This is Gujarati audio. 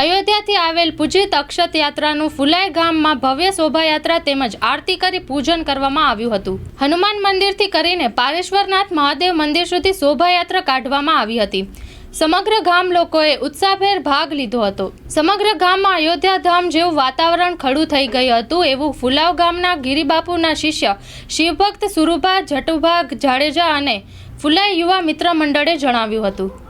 અયોધ્યાથી આવેલ પૂજિત અક્ષત યાત્રાનું ફુલાઈ ગામમાં ભવ્ય શોભાયાત્રા તેમજ આરતી કરી પૂજન કરવામાં આવ્યું હતું. હનુમાન મંદિરથી કરીને પારેશ્વરનાથ મહાદેવ મંદિર સુધી શોભાયાત્રા કાઢવામાં આવી હતી. સમગ્ર ગામ લોકોએ ઉત્સાહભેર ભાગ લીધો હતો. સમગ્ર ગામમાં અયોધ્યા ધામ જેવું વાતાવરણ ખડું થઈ ગયું હતું એવું ફુલાવ ગામના ગિરિબાપુના શિષ્ય શિવભક્ત સુરુભા, જટુભા, જાડેજા અને ફુલાઈ યુવા મિત્ર મંડળે જણાવ્યું હતું.